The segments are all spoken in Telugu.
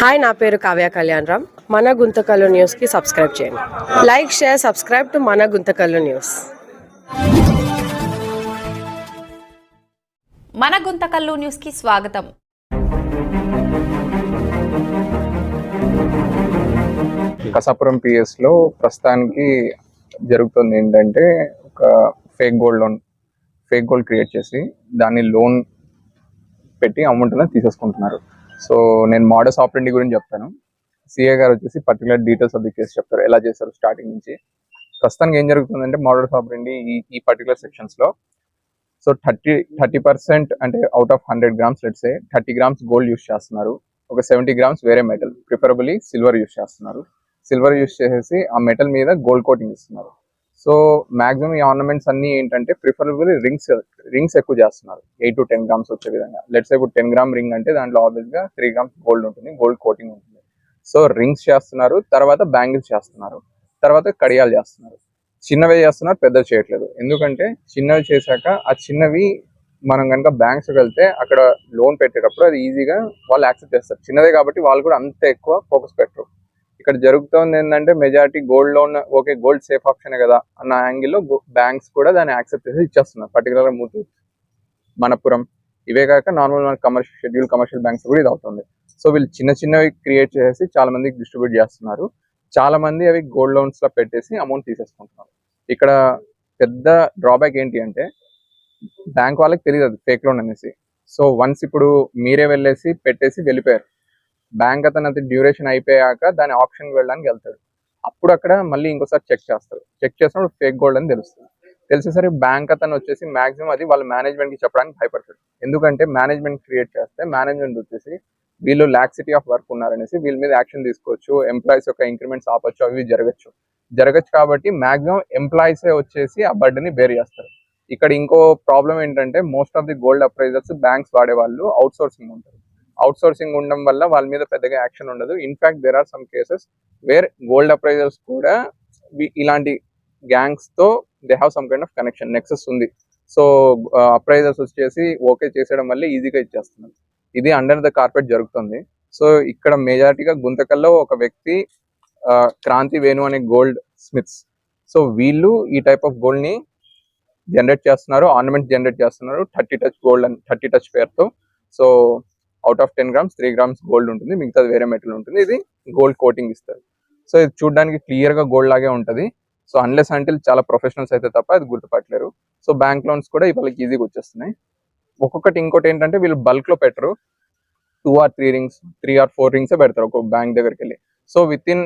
హాయ్ నా పేరు కావ్య కళ్యాణ్ రామ్. మన గుంతకల్లు న్యూస్కి సబ్స్క్రైబ్ చేయండి. లైక్ షేర్ సబ్స్క్రైబ్ టు మన గుంతకల్లు న్యూస్. మన గుంతకల్లు న్యూస్కి స్వాగతం. కసాపురం పిఎస్లో ప్రస్తుతానికి జరుగుతుంది ఏంటంటే ఒక fake gold loan fake gold create చేసి దాన్ని లోన్ పెట్టి అమౌంట్ తీసేసుకుంటున్నారు. సో నేను మోడస్ ఆపరేండి గురించి చెప్తాను. సిఏ గారు వచ్చేసి particular details of the case చెప్తారు. ఎలా చేస్తారు స్టార్టింగ్ నుంచి. ప్రస్తుతానికి ఏం జరుగుతుందంటే మోడల్స్ ఆపరేండి ఈ ఈ పర్టికులర్ సెక్షన్స్లో సో థర్టీ థర్టీ పర్సెంట్ అంటే out of hundred grams let's say thirty grams gold use చేస్తున్నారు. ఒక సెవెంటీ గ్రామ్స్ వేరే మెటల్ ప్రిఫరబుల్లీ సిల్వర్ యూస్ చేస్తున్నారు. సిల్వర్ యూస్ చేసేసి ఆ మెటల్ మీద గోల్డ్ కోటింగ్ ఇస్తున్నారు. సో మాక్సిమం ఈ ఆర్నమెంట్స్ అన్ని ఏంటంటే ప్రిఫరబుల్ రింగ్స్ రింగ్స్ ఎక్కువ చేస్తున్నారు. ఎయిట్ టు టెన్ గ్రామ్స్ వచ్చే విధంగా. లెట్స్ ఇప్పుడు టెన్ గ్రామ్ రింగ్ అంటే దాంట్లో ఆబ్వియస్గా త్రీ గ్రామ్స్ గోల్డ్ ఉంటుంది గోల్డ్ కోటింగ్ ఉంటుంది. సో రింగ్స్ చేస్తున్నారు తర్వాత బ్యాంగిల్స్ చేస్తున్నారు తర్వాత కడియాలు చేస్తున్నారు. చిన్నవి చేస్తున్నారు పెద్దవి చేయట్లేదు. ఎందుకంటే చిన్నవి చేశాక ఆ చిన్నవి మనం కనుక బ్యాంక్స్కి వెళ్తే అక్కడ లోన్ పెట్టేటప్పుడు అది ఈజీగా వాళ్ళు యాక్సెప్ట్ చేస్తారు. చిన్నదే కాబట్టి వాళ్ళు కూడా అంత ఎక్కువ ఫోకస్ పెట్టరు. ఇక్కడ జరుగుతుంది ఏంటంటే majority gold loan okay gold safe option కదా అన్న యాంగిల్లో బ్యాంక్స్ కూడా దాన్ని యాక్సెప్ట్ చేసి ఇచ్చేస్తున్నారు. పర్టికులర్ ముతూట్ మనపురం ఇవే కాక నార్మల్ మన కమర్షియల్ షెడ్యూల్ కమర్షియల్ బ్యాంక్స్ కూడా ఇది అవుతుంది. సో వీళ్ళు చిన్న చిన్నవి క్రియేట్ చేసి చాలా మందికి డిస్ట్రిబ్యూట్ చేస్తున్నారు. చాలా మంది అవి గోల్డ్ లోన్స్లో పెట్టేసి అమౌంట్ తీసేసుకుంటున్నారు. ఇక్కడ పెద్ద డ్రాబ్యాక్ ఏంటి అంటే బ్యాంక్ వాళ్ళకి తెలియదు అది ఫేక్ లోన్ అనేసి. సో వన్స్ ఇప్పుడు మీరే వెళ్ళేసి పెట్టేసి వెళ్ళిపోయారు. బ్యాంక్ అతను అది డ్యూరేషన్ అయిపోయాక దాని ఆప్షన్ వెళ్ళడానికి వెళ్తాడు. అప్పుడు అక్కడ మళ్ళీ ఇంకోసారి చెక్ చేస్తారు చెక్ చేసినప్పుడు ఫేక్ గోల్డ్ అని తెలుస్తుంది. తెలిసేసరికి బ్యాంక్ అతను వచ్చేసి మాక్సిమం అది వాళ్ళ మేనేజ్మెంట్కి చెప్పడానికి భయపడతాడు. ఎందుకంటే మేనేజ్మెంట్ క్రియేట్ చేస్తే మేనేజ్మెంట్ వచ్చేసి వీళ్ళు లాక్సిటీ ఆఫ్ వర్క్ ఉన్నారనేసి వీళ్ళ మీద యాక్షన్ తీసుకోవచ్చు ఎంప్లాయీస్ యొక్క ఇంక్రిమెంట్స్ ఆపచ్చు అవి జరగచ్చు. జరగచ్చు కాబట్టి మాక్సిమం ఎంప్లాయీసే వచ్చేసి ఆ బర్డెని బేర్ చేస్తారు. ఇక్కడ ఇంకో ప్రాబ్లం ఏంటంటే most of the gold appraisers banks వాడే వాళ్ళు అవుట్ సోర్సింగ్ ఉంటారు. అవుట్ సోర్సింగ్ ఉండడం వల్ల వాళ్ళ మీద పెద్దగా యాక్షన్ ఉండదు. In fact there are some cases where gold appraisers కూడా ఇలాంటి గ్యాంగ్స్తో they have some kind of connection nexus ఉంది. సో అప్రైజర్స్ వచ్చేసి ఓకే చేసేయడం వల్ల ఈజీగా ఇచ్చేస్తున్నారు. ఇది అండర్ ద కార్పెట్ జరుగుతుంది. సో ఇక్కడ మెజారిటీగా గుంతకల్లో ఒక వ్యక్తి ఆ, క్రాంతి వేణు అనే గోల్డ్ స్మిత్స్ సో వీళ్ళు ఈ టైప్ ఆఫ్ గోల్డ్ని జనరేట్ చేస్తున్నారు ఆర్నమెంట్ జనరేట్ చేస్తున్నారు థర్టీ టచ్ గోల్డ్ అని థర్టీ టచ్ పేరుతో so out of ten grams three grams gold ఉంటుంది మిగతాది వేరే మెటల్ ఉంటుంది ఇది గోల్డ్ కోటింగ్ ఇస్తారు సో ఇది చూడడానికి క్లియర్గా గోల్డ్ లాగే ఉంటుంది. సో అన్లెస్ అంటే చాలా ప్రొఫెషనల్స్ అయితే తప్ప అది గుర్తుపట్టలేరు. సో బ్యాంక్ లోన్స్ కూడా వాళ్ళకి ఈజీగా వచ్చేస్తున్నాయి. ఒక్కొక్కటి ఇంకోటి ఏంటంటే వీళ్ళు బల్క్లో పెట్టరు. Two or three rings three or four rings పెడతారు ఒక బ్యాంక్ దగ్గరికి వెళ్ళి సో విత్ ఇన్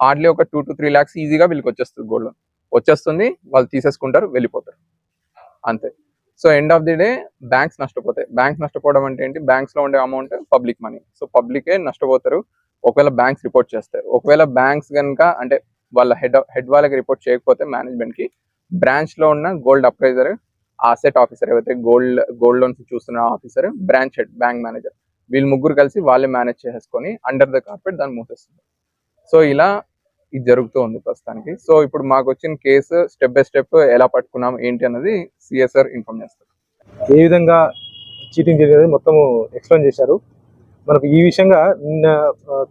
హార్డ్లీ ఒక టూ టు త్రీ ల్యాక్స్ ఈజీగా వీళ్ళకి వచ్చేస్తుంది గోల్డ్ లోన్ వచ్చేస్తుంది వాళ్ళు తీసేసుకుంటారు వెళ్ళిపోతారు. అంతే. So end of the day banks నష్టపోతాయి. బ్యాంక్స్ నష్టపోవడం అంటే ఏంటి? బ్యాంక్స్లో ఉండే అమౌంట్ పబ్లిక్ మనీ సో పబ్లికే నష్టపోతారు. ఒకవేళ బ్యాంక్స్ రిపోర్ట్ చేస్తారు ఒకవేళ బ్యాంక్స్ కనుక అంటే వాళ్ళ హెడ్ హెడ్ వాళ్ళకి రిపోర్ట్ చేయకపోతే మేనేజ్మెంట్కి బ్రాంచ్లో ఉన్న గోల్డ్ అప్రైజర్ అసెట్ ఆఫీసర్ ఏవైతే గోల్డ్ గోల్డ్ లోన్స్ చూస్తున్న officer branch head bank manager వీళ్ళు ముగ్గురు కలిసి వాళ్ళే మేనేజ్ చేసుకొని అండర్ ద కార్పెట్ దాన్ని మూసేస్తుంది సో ఇలా ఇది జరుగుతూ ఉంది ప్రస్తుతానికి. సో ఇప్పుడు మాకు వచ్చిన కేసు స్టెప్ బై స్టెప్ ఎలా పట్టుకున్నాం ఏంటి అన్నది సిఎస్ఆర్ ఇన్ఫార్మ్ చేస్తారు. ఏ విధంగా చీటింగ్ జరిగినది మొత్తం ఎక్స్ప్లెయిన్ చేశారు. మనకు ఈ విషయంగా నిన్న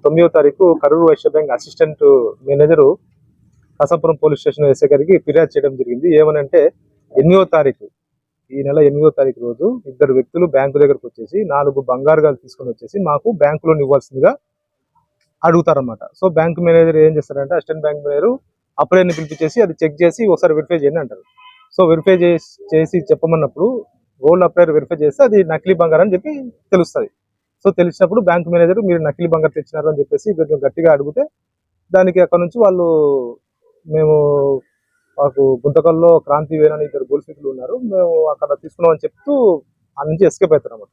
తొమ్మిదవ తారీఖు Karur Vysya bank assistant manager Kasapuram police station SI గారికి ఫిర్యాదు చేయడం జరిగింది. ఏమనంటే ఎనిమిదవ తారీఖు ఈ నెల ఎనిమిదో తారీఖు రోజు ఇద్దరు వ్యక్తులు బ్యాంకు దగ్గరకు వచ్చేసి నాలుగు బంగారుగాలు తీసుకొని వచ్చేసి మాకు బ్యాంకు లోన్ ఇవ్వాల్సిందిగా అడుగుతారనమాట సో బ్యాంక్ మేనేజర్ ఏం చేస్తారంటే అసిస్టెంట్ బ్యాంక్ మేనేజర్ అప్లైని పిలిపించేసి అది చెక్ చేసి ఒకసారి వెరిఫై చేయండి అంటారు. సో వెరిఫై చేసి చేసి చెప్పమన్నప్పుడు గోల్డ్ అప్లైర్ వెరిఫై చేస్తే అది నకిలీ బంగారం అని చెప్పి తెలుస్తుంది. సో తెలిసినప్పుడు బ్యాంక్ మేనేజర్ మీరు నకిలీ బంగారం తెచ్చినారు అని చెప్పేసి కొంచెం గట్టిగా అడిగితే దానికి అక్కడ నుంచి వాళ్ళు మేము మాకు గుంతకల్లో క్రాంతి వేణు అని ఇద్దరు గోల్డ్ ఉన్నారు మేము అక్కడ తీసుకున్నామని చెప్తూ ఆ నుంచి ఎస్కేప్ అవుతారు అన్నమాట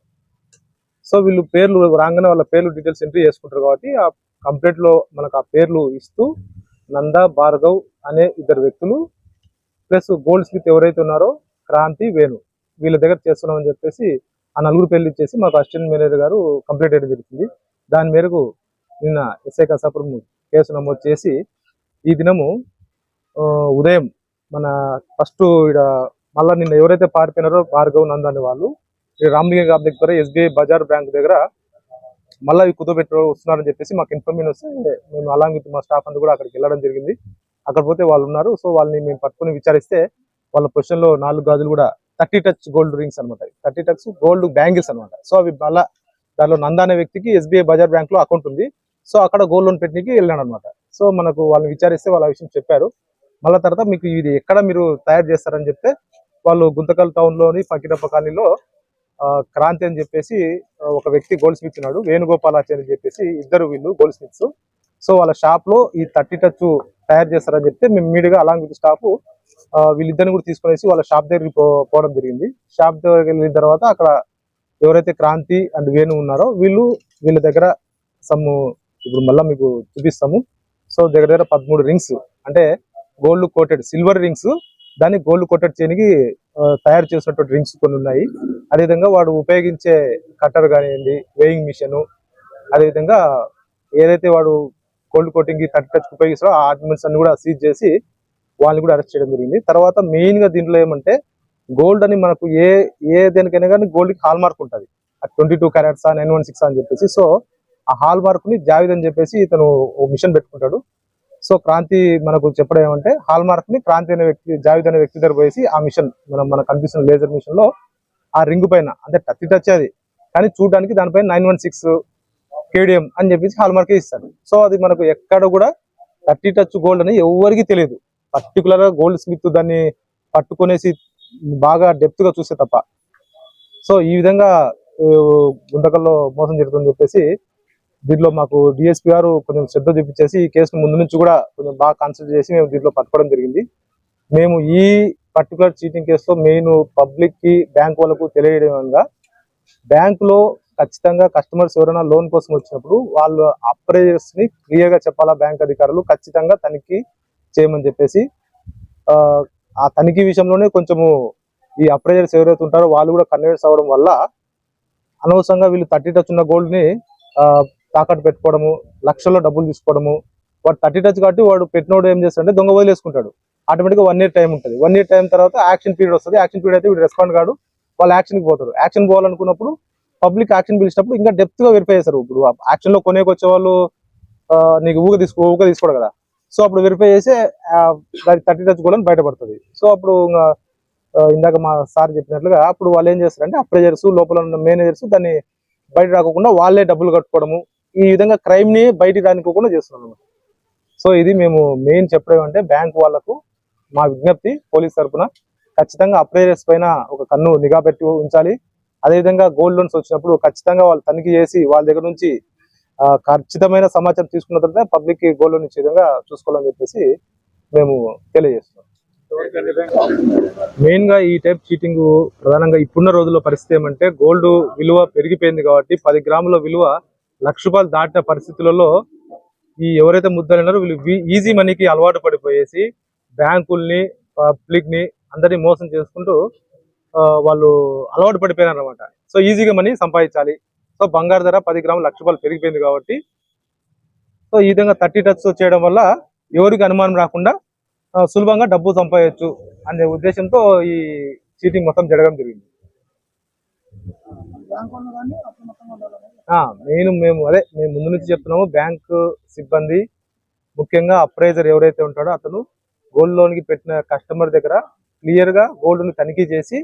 సో వీళ్ళు పేర్లు రాగానే వాళ్ళ పేర్లు డీటెయిల్స్ ఎంట్రీ చేసుకుంటారు కాబట్టి ఆ కంప్లైంట్లో మనకు ఆ పేర్లు ఇస్తూ నంద భార్గవ్ అనే ఇద్దరు వ్యక్తులు ప్లస్ గోల్డ్ స్మిత్ ఎవరైతే ఉన్నారో క్రాంతి వేణు వీళ్ళ దగ్గర చేస్తున్నామని చెప్పేసి ఆ నలుగురు పేర్లు ఇచ్చేసి మాకు అసిస్టెంట్ మేనేజర్ గారు కంప్లైంట్ చేయడం జరుగుతుంది. దాని మేరకు నిన్న ఎస్ఐ కసాపురం కేసు నమోదు చేసి ఈ దినము ఉదయం మన ఫస్ట్ ఇక్కడ మళ్ళా నిన్న ఎవరైతే పారిపోయినారో భార్గవ్ నంద అనే వాళ్ళు శ్రీ రామలింగ గారి దగ్గర ఎస్బీఐ బజార్ బ్యాంక్ దగ్గర మళ్ళీ ఇవి కుదోబెట్టు వస్తున్నారని చెప్పేసి మాకు ఇన్ఫర్మేషన్ వస్తే మేము అలాంగ్ మా స్టాఫ్ అంతా కూడా అక్కడికి వెళ్ళడం జరిగింది. అక్కడ పోతే వాళ్ళు ఉన్నారు. సో వాళ్ళని మేము పట్టుకుని విచారిస్తే వాళ్ళ పొజిషన్లో నాలుగు గాజులు కూడా థర్టీ టచ్ గోల్డ్ రింగ్స్ అనమాట థర్టీ టచ్ గోల్డ్ బ్యాంగిల్స్ అనమాట సో అవి మళ్ళా దానిలో నంద అనే వ్యక్తికి ఎస్బీఐ బజార్ బ్యాంక్లో అకౌంట్ ఉంది. సో అక్కడ గోల్డ్ లోన్ పెట్టడానికి వెళ్ళాను అనమాట సో మనకు వాళ్ళని విచారిస్తే వాళ్ళ విషయం చెప్పారు. మళ్ళా తర్వాత మీకు ఇది ఎక్కడ మీరు తయారు చేస్తారని చెప్తే వాళ్ళు గుంతకల్ టౌన్లోని పకిటప్ప కాలనీలో క్రాంతి అని చెప్పేసి ఒక వ్యక్తి గోల్డ్ స్మిత్ ఉన్నాడు. వేణుగోపాలాచారి అని చెప్పేసి ఇద్దరు వీళ్ళు గోల్డ్ స్మిత్స్ సో వాళ్ళ షాప్లో ఈ థర్టీ టచ్ తయారు చేస్తారని చెప్తే మేము మీడియా అలాంగ్ విత్ స్టాఫ్ వీళ్ళిద్దరిని కూడా తీసుకునేసి వాళ్ళ షాప్ దగ్గరికి పోవడం జరిగింది. షాప్ దగ్గరికి వెళ్ళిన తర్వాత అక్కడ ఎవరైతే క్రాంతి అండ్ వేణు ఉన్నారో వీళ్ళు వీళ్ళ దగ్గర సమ్ ఇప్పుడు మళ్ళీ మీకు చూపిస్తాము. సో దగ్గర దగ్గర పదమూడు రింగ్స్ అంటే గోల్డ్ కోటెడ్ సిల్వర్ రింగ్స్ దాన్ని గోల్డ్ కోటెడ్ చేయనికి తయారు చేసినటువంటి రింగ్స్ కొన్ని ఉన్నాయి. అదేవిధంగా వాడు ఉపయోగించే కట్టర్ కానివ్వండి వేయింగ్ మిషన్ అదేవిధంగా ఏదైతే వాడు గోల్డ్ కోటింగ్ కట్ టచ్ ఉపయోగిస్తారో ఆ ఆర్గ్యుమెంట్స్ అన్ని కూడా సీజ్ చేసి వాళ్ళని కూడా అరెస్ట్ చేయడం జరిగింది. తర్వాత మెయిన్గా దీంట్లో ఏమంటే గోల్డ్ అని మనకు ఏ ఏ దేనికైనా కానీ గోల్డ్కి హాల్ మార్క్ ఉంటుంది twenty two carats nine one six అని చెప్పేసి సో ఆ హాల్ మార్క్ని జావిద్ అని చెప్పేసి ఇతను ఓ మిషన్ పెట్టుకుంటాడు. సో క్రాంతి మనకు చెప్పడం ఏమంటే హాల్ మార్క్ని క్రాంతి అనే వ్యక్తి జావిద్ అనే వ్యక్తి దగ్గర పోయేసి ఆ మిషన్ మనం మనకు కనిపిస్తున్న లేజర్ మిషన్లో ఆ రింగ్ పైన అంటే టచ్ టచ్ అది. కానీ చూడడానికి దానిపైన నైన్ వన్ సిక్స్ కేడిఎం అని చెప్పేసి హాల్ మార్క్ ఇస్తాడు సో అది మనకు ఎక్కడ కూడా థర్టీ టచ్ గోల్డ్ అని ఎవరికి తెలియదు. పర్టికులర్గా గోల్డ్ స్మిత్ దాన్ని పట్టుకునేసి బాగా డెప్త్గా చూస్తే తప్ప. సో ఈ విధంగా ఆ, గుంతకల్లో మోసం జరుగుతుందని చెప్పేసి దీంట్లో మాకు డిఎస్పీ గారు కొంచెం శ్రద్ధ చూపించేసి ఈ కేసును ముందు నుంచి కూడా కొంచెం బాగా కన్సిడర్ చేసి మేము దీంట్లో పట్టుకోవడం జరిగింది. మేము ఈ పర్టికులర్ చీటింగ్ కేసులో మెయిన్ పబ్లిక్కి బ్యాంక్ వాళ్ళకు తెలియడంగా బ్యాంక్లో ఖచ్చితంగా కస్టమర్స్ ఎవరైనా లోన్ కోసం వచ్చినప్పుడు వాళ్ళు అప్రైజర్స్ని క్లియర్గా చెప్పాలా బ్యాంక్ అధికారులు? ఖచ్చితంగా తనిఖీ చేయమని చెప్పేసి ఆ, ఆ తనిఖీ విషయంలోనే కొంచెము ఈ అప్రైజర్స్ ఎవరైతే ఉంటారో వాళ్ళు కూడా కన్విన్స్ అవ్వడం వల్ల అనవసరంగా వీళ్ళు థర్టీ టచ్ ఉన్న గోల్డ్ని ఆ, తాకట్టు పెట్టుకోవడము లక్షల్లో డబ్బులు తీసుకోవడము వాడు థర్టీ టచ్ కాబట్టి వాడు పెట్టినోడు ఏం చేస్తాడంటే దొంగ వదిలేసుకుంటాడు. ఆటోమేటిక్గా వన్ ఇయర్ టైం ఉంటుంది. వన్ ఇయర్ టైం తర్వాత యాక్షన్ పీరియడ్ వస్తుంది. యాక్షన్ పీరియడ్ అయితే వీడు రెస్పాండ్ కాడు. వాళ్ళు యాక్షన్కి పోతారు. యాక్షన్ పోవాలనుకున్నప్పుడు పబ్లిక్ యాక్షన్ పిలిచినప్పుడు ఇంకా డెప్త్గా వెరిఫై చేస్తారు. ఇప్పుడు యాక్షన్లో కొనేకి వచ్చే వాళ్ళు నీకు ఊగ తీసుకో ఊగ తీసుకోడు కదా. సో అప్పుడు వెరిఫై చేసి థర్టీ టచ్ కూడా బయటపడుతుంది. సో అప్పుడు ఇందాక మా సార్ చెప్పినట్లుగా అప్పుడు వాళ్ళు ఏం చేస్తారంటే అప్రైజర్స్ లోపల ఉన్న మేనేజర్స్ దాన్ని బయట రాకుండా వాళ్ళే డబ్బులు కట్టుకోవడము ఈ విధంగా క్రైమ్ని బయటికి రానికోకుండా చేస్తున్నాం సో ఇది మేము మెయిన్ చెప్పడం అంటే బ్యాంక్ వాళ్ళకు మా విజ్ఞప్తి పోలీస్ తరఫున ఖచ్చితంగా అప్రైజర్స్ పైన ఒక కన్ను నిఘా పెట్టి ఉంచాలి. అదేవిధంగా గోల్డ్ లోన్స్ వచ్చినప్పుడు ఖచ్చితంగా వాళ్ళు తనిఖీ చేసి వాళ్ళ దగ్గర నుంచి ఖచ్చితమైన సమాచారం తీసుకున్న తర్వాత పబ్లిక్కి గోల్డ్ లోన్ ఇచ్చే విధంగా చూసుకోవాలని చెప్పేసి మేము తెలియజేస్తున్నాం. మెయిన్గా ఈ టైప్ చీటింగ్ ప్రధానంగా ఇప్పుడున్న రోజుల్లో పరిస్థితి ఏమంటే గోల్డ్ విలువ పెరిగిపోయింది కాబట్టి పది గ్రాముల విలువ లక్ష రూపాయలు దాటిన పరిస్థితులలో ఈ ఎవరైతే ముద్దలున్నారో వీళ్ళు ఈజీ మనీకి అలవాటు పడిపోయేసి బ్యాంకుల్ని పబ్లిక్ని అందరినీ మోసం చేసుకుంటూ వాళ్ళు అలవాటు పడిపోయినారు అనమాట సో ఈజీగా మనీ సంపాదించాలి. సో బంగారు ధర పది గ్రాములు లక్ష రూపాయలు పెరిగిపోయింది కాబట్టి సో ఈ విధంగా థర్టీ టచ్ చేయడం వల్ల ఎవరికి అనుమానం రాకుండా సులభంగా డబ్బు సంపాదించు అనే ఉద్దేశంతో ఈ చీటింగ్ మొత్తం జరగడం జరిగింది. మెయిన్ మేము అదే మేము ముందు నుంచి చెప్తున్నాము బ్యాంకు సిబ్బంది ముఖ్యంగా అప్రైజర్ ఎవరైతే ఉంటాడో అతను గోల్డ్ లోన్కి పెట్టిన కస్టమర్ దగ్గర క్లియర్గా గోల్డ్ని తనిఖీ చేసి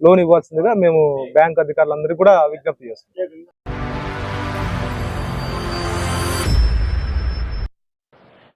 లోన్ ఇవ్వాల్సిందిగా మేము బ్యాంక్ అధికారులందరికీ కూడా విజ్ఞప్తి చేస్తున్నాం.